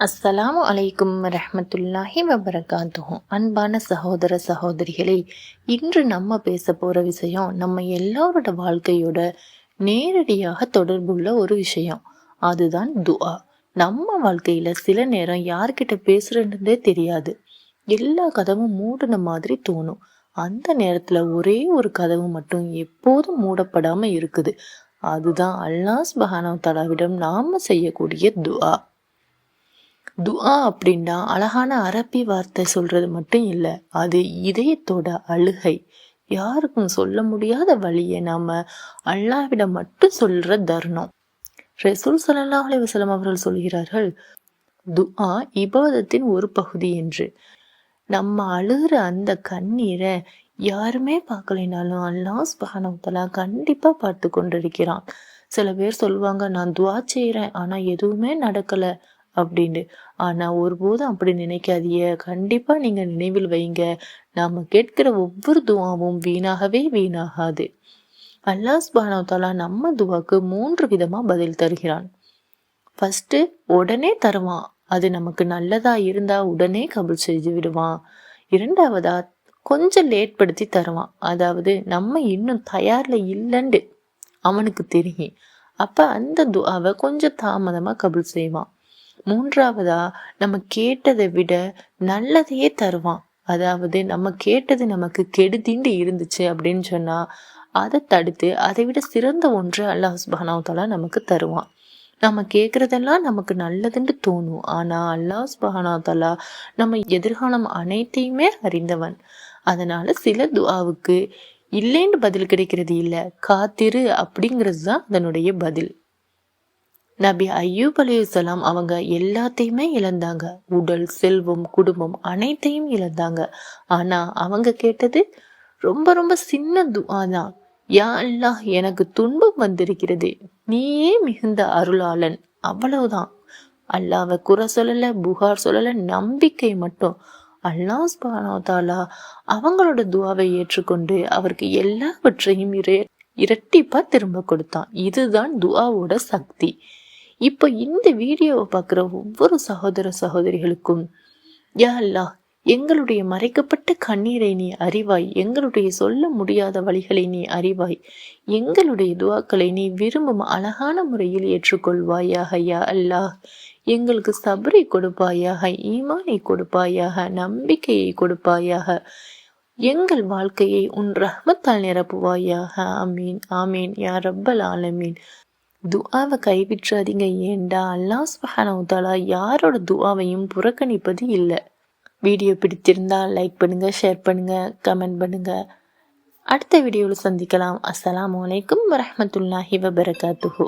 அஸ்ஸலாமு அலைக்கும் ரஹமத்துல்லாஹி வபரகாத்துஹும் அன்பான சகோதர சகோதரிகளே இன்று நம்ம பேச போகிற விஷயம் நம்ம எல்லாரோட வாழ்க்கையோட நேரடியாக தொடர்புள்ள ஒரு விஷயம். அதுதான் துஆ. நம்ம வாழ்க்கையில் சில நேரம் யார்கிட்ட பேசுறதுன்றதே தெரியாது. எல்லா கதவும் மூடின மாதிரி தோணும். அந்த நேரத்தில் ஒரே ஒரு கதவு மட்டும் எப்போதும் மூடப்படாமல் இருக்குது. அதுதான் அல்லாஸ் பஹானவ் தலாவிடம் நாம் செய்யக்கூடிய துஆ. துஆ அப்படின்னா அழகான அரபி வார்த்தை சொல்றது மட்டும் இல்லை அது இதயத்தோட அழுகை. யாருக்கும் சொல்ல முடியாத வழியை நாம அல்லாவிடம் மட்டும் சொல்ற தருணம். ரெசூல் சல்லா அலிவசலம் அவர்கள் சொல்கிறார்கள் துஆ இபாதத்தின் ஒரு பகுதி என்று. நம்ம அழுகிற அந்த கண்ணீரை யாருமே பார்க்கலைனாலும் அல்லாஹ் சுபஹானவத்தலா கண்டிப்பா பார்த்து கொண்டிருக்கிறான். சில பேர் சொல்லுவாங்க நான் துவா செய்கிறேன் ஆனா எதுவுமே நடக்கலை. அப்படின்னு. ஆனால் ஒருபோதும் அப்படி நினைக்காதிய கண்டிப்பாக நீங்கள் நினைவில் வைங்க. நாம் கேட்கிற ஒவ்வொரு துவாவும் வீணாகவே வீணாகாது. அல்லாஸ் பானவத்தாலா நம்ம துவாக்கு மூன்று விதமாக பதில் தருகிறான். ஃபஸ்ட்டு உடனே தருவான். அது நமக்கு நல்லதாக இருந்தால் உடனே கபுல் செஞ்சு விடுவான். இரண்டாவதா கொஞ்சம் லேட் படுத்தி தருவான். அதாவது நம்ம இன்னும் தயாரில் இல்லைண்டு. அவனுக்கு தெரியும். அப்போ அந்த துவாவை கொஞ்சம் தாமதமாக கபுல் செய்வான். மூன்றாவதா நம்ம கேட்டதை விட நல்லதையே தருவான். அதாவது நம்ம கேட்டது நமக்கு கெடுதிண்டு இருந்துச்சு அப்படின்னு சொன்னா அதை தடுத்து அதை விட சிறந்த ஒன்று அல்லாஹ் சுபானாவத்தாலா நமக்கு தருவான். நம்ம கேட்குறதெல்லாம் நமக்கு நல்லதுன்னு தோணும். ஆனால் அல்லாஹ் சுபஹானாவத்தாலா நம்ம எதிர்காலம் அனைத்தையுமே அறிந்தவன். அதனால சில துவாவுக்கு இல்லைன்னு பதில் கிடைக்கிறது இல்லை. காத்திரு அப்படிங்கிறது தான் அதனுடைய பதில். நபி ஐயூப் அலையுசலாம் அவங்க எல்லாத்தையுமே இழந்தாங்க. உடல் செல்வம் குடும்பம் அனைத்தையும் இழந்தாங்க. ஆனா அவங்க கேட்டது ரொம்ப ரொம்ப சின்ன துவா தான். யா அல்லாஹ் எனக்கு துன்பம் வந்திருக்கிறது. நீயே மிகுந்த அருளாளன். அவ்வளவுதான். அல்லாவை குறை சொல்லல புகார் சொல்லல நம்பிக்கை மட்டும். அல்லாஹ் சுபானாலா அவங்களோட துவாவை ஏற்றுக்கொண்டு அவருக்கு எல்லாவற்றையும் இரட்டிப்பா திரும்ப கொடுத்தான். இதுதான் துவாவோட சக்தி. இப்போ இந்த வீடியோவை பார்க்குற ஒவ்வொரு சகோதர சகோதரிகளுக்கும் யா அல்லா எங்களுடைய மறைக்கப்பட்ட கண்ணீரை நீ அறிவாய் எங்களுடைய சொல்ல முடியாத வழிகளை நீ அறிவாய் எங்களுடைய துவாக்களை நீ விரும்பும் அழகான முறையில் ஏற்றுக்கொள்வாயாக யா அல்லாஹ். எங்களுக்கு சபரை கொடுப்பாயாக ஈமானை கொடுப்பாயாக நம்பிக்கையை கொடுப்பாயாக. எங்கள் வாழ்க்கையை உன் ரஹ்மத்தால் நிரப்புவாயாக. ஆமீன் ஆமீன் யா ரப்பல் ஆலமீன். துஆவை கைவிட்றாதீங்க ஏண்டா? அல்லாஹ் சுபஹானவுத்தாலா யாரோட துஆவையும் புறக்கணிப்பது இல்லை. வீடியோ பிடித்திருந்தா லைக் பண்ணுங்க ஷேர் பண்ணுங்க கமெண்ட் பண்ணுங்க. அடுத்த வீடியோவில் சந்திக்கலாம். அஸ்லாம் வலைக்கம் வரமத்துல்லாஹி வபரகாத்துஹூ.